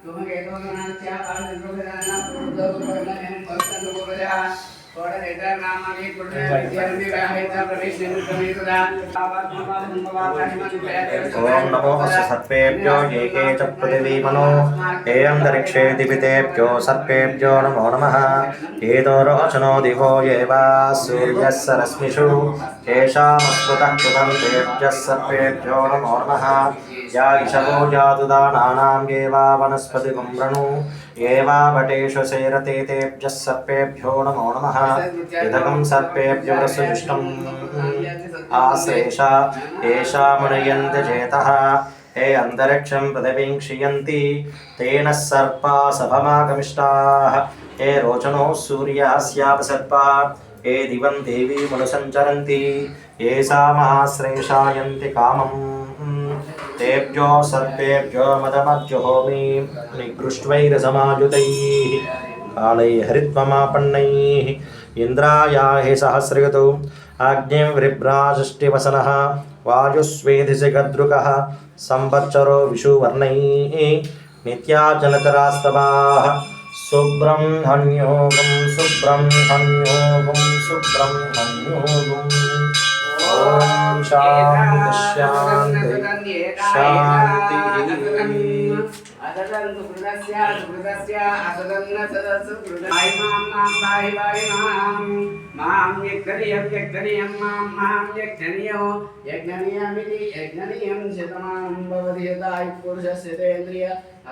ओम नमो सर्पेभ्यो ये के च पृथिवीमनो एऽन्तरिक्षे दिपितेभ्यो सर्पेभ्यो नमो नमः। एतो रोचनो दिवो ये वा सूर्यः सरश्मिषु तेषामस्मृतः कृतं तेभ्यः सर्पेभ्यो नमो नमः। या इषवो जातु दानानां ये वा वनस्पतिगुं वृणु ये वा वटेषु सेरते तेभ्यः सर्पेभ्यो नमो नमः इदगं सर्पेभ्यो रसजुष्टम् आश्लेषा येषा मुनयन्ति चेतः हे अन्तरिक्षं पृथिवीं क्षियन्ति तेन सर्पा सभमागमिष्टाः हे रोचनो सूर्यास्यापसर्पा हे दिवं देवी मनुसञ्चरन्ति ये सा महाश्रेषायन्ति कामम् तेभ्यो सर्पेभ्यो मदमज्जुहोमि निगृष्ट्वैरसमायुतैः कालैः हरित्वमापन्नैः इन्द्रायाहि सहस्रगतौ अग्निव्रिभ्राषष्टिवसनः वायुस्वेधिसिगद्रुकः संवत्सरो विषुवर्णैः नित्याचलतरास्तवाः शुभ्रं हन्योगं शुभ्रं शान्ति शान्ति सदन सुहृदस्य सुहृदस्य असदन्न सदसुहृदायमां बाहि बाहि मां मां यक्षणीयं यक्षणीयं मां मां यक्षणीयो यज्ञनीयमिति यज्ञनीयं शतमानं भवति यदा पुरुषस्य तेन्द्रिय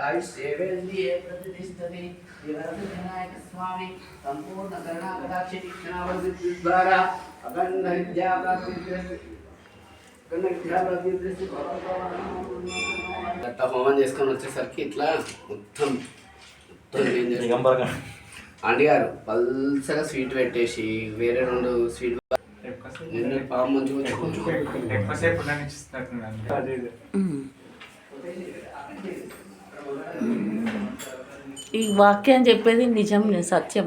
आयुष्येवेन्द्रिये प्रतिष्ठति विवरविनायकस्वामी सम्पूर्णकरुणाकटाक्षिक्षणावर्धिद्वारा अखण्डविद्याप्राप्तिः అట్లా హోమం చేసుకొని వచ్చేసరికి ఇట్లా మొత్తం మొత్తం ఆంటీ గారు పల్సగా స్వీట్ పెట్టేసి వేరే రెండు స్వీట్ పాము ఎక్కువసేపు ఈ వాక్యం చెప్పేది నిజం సత్యం.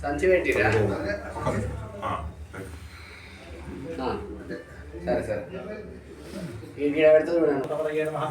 సంచి పెట్టిరా సరే సరే. ఈ గిడ పెడితే చూడండి ప్రపదయే నమః.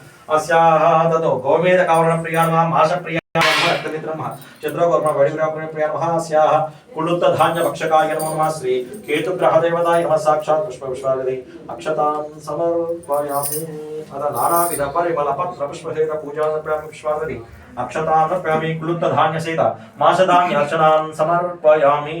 अस्याः ततो गोमेदकावरणप्रिया नमः माषप्रिया कुलुत्तधान्यभक्षकाय नमो नमः श्री केतुग्रहदेवताय नमः साक्षात् पुष्पविश्वागति अक्षतां समर्पयामि अथ नानाविधपरिमलपत्रपुष्पहेतपूजानप्यामि विश्वागति अक्षतां नप्यामि कुलुत्तधान्यसेत माषधान्य अर्चनां समर्पयामि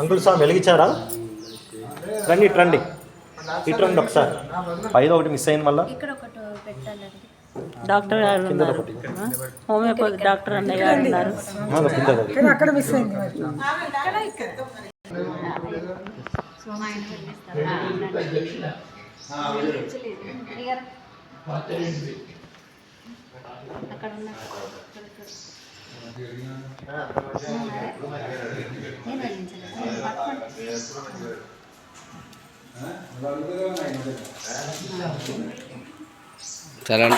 అంకుల్ సార్ వెలిగించారా? రండి ఇటు రండి. ఇటు రండి ఒకసారి. పైన ఒకటి మిస్ అయింది మళ్ళా. ఇక్కడ ఒకటి పెట్టాలండి. డాక్టర్ గారు ఉన్నారు? హోమియోపతి డాక్టర్ అన్నయ్య గారు ఉన్నారు. అక్కడ మిస్ అయింది चला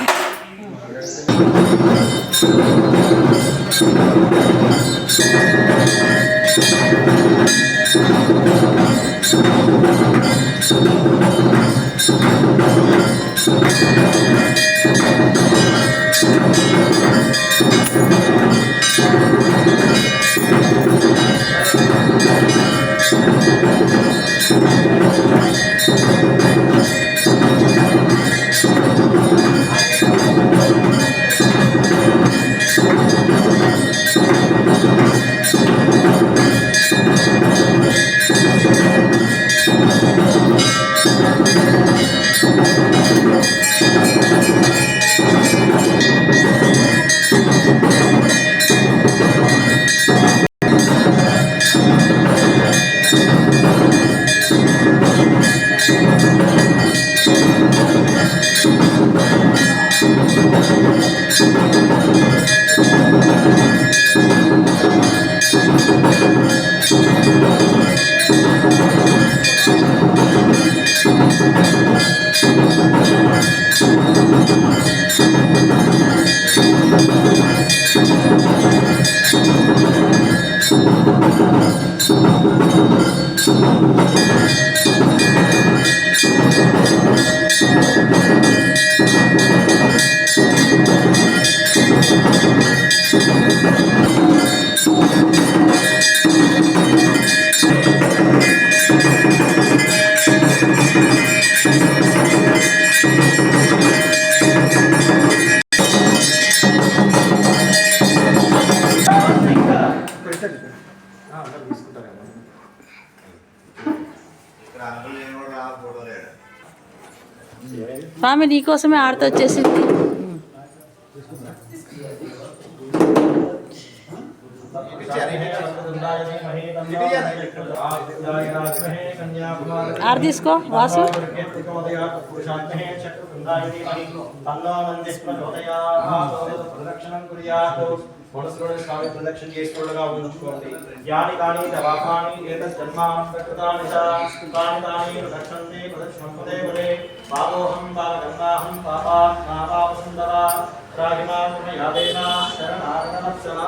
స్వామి నీకోసమే ఆడత వచ్చేసింది ఆడ తీసుకో వాసు స్వామి ప్రదక్షిణ చేసుకోవడగా ఉంచుకోండి యాని కాని తవాకాని ఏతత్ జన్మాంతకృతాని చ కాని తాని ప్రదక్షంతే ప్రదక్షిణం పదే పదే పాపోహం పాపగంగాహం పాపాత్ నాపాపసుందరా రాగిమా పుణ్యయాదేన శరణారణవత్సలా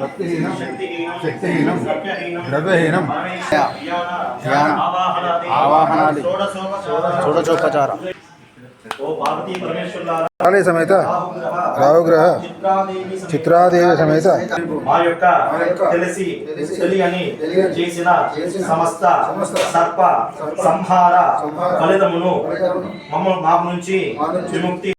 భక్తిహీనం, శక్తిహీనం, ద్రవ్యహీనం, ఆవాహనాది షోడశోపచార ఓ పార్వతీ పరమేశ్వరులారా కాళీ సమేత రావుగ్రహ చిత్రాదేవి చిత్రాదేవి సమేత మా యొక్క తెలిసి తెలియని చేసిన సమస్త సర్ప సంహార ఫలితమును మమ్మ మా నుంచి విముక్తి